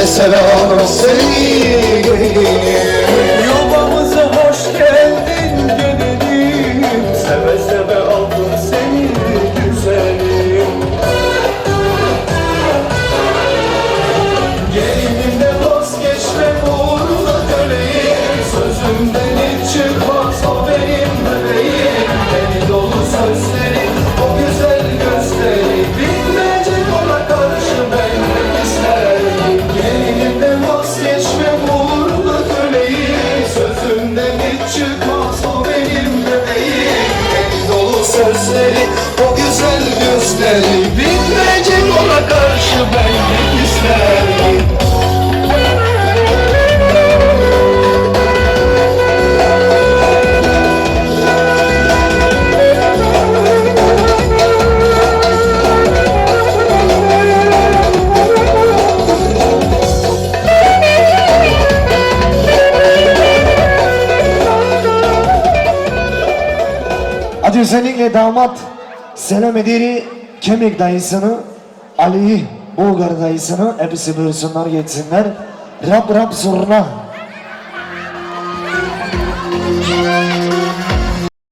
Mesela sevgi gözleri O güzel gözleri. Bilmem Hacı özellikle damat Selam Ediri Kemik dayısını Ali Bulgar dayısını hepsi buyursunlar geçsinler. Rab Rab zurna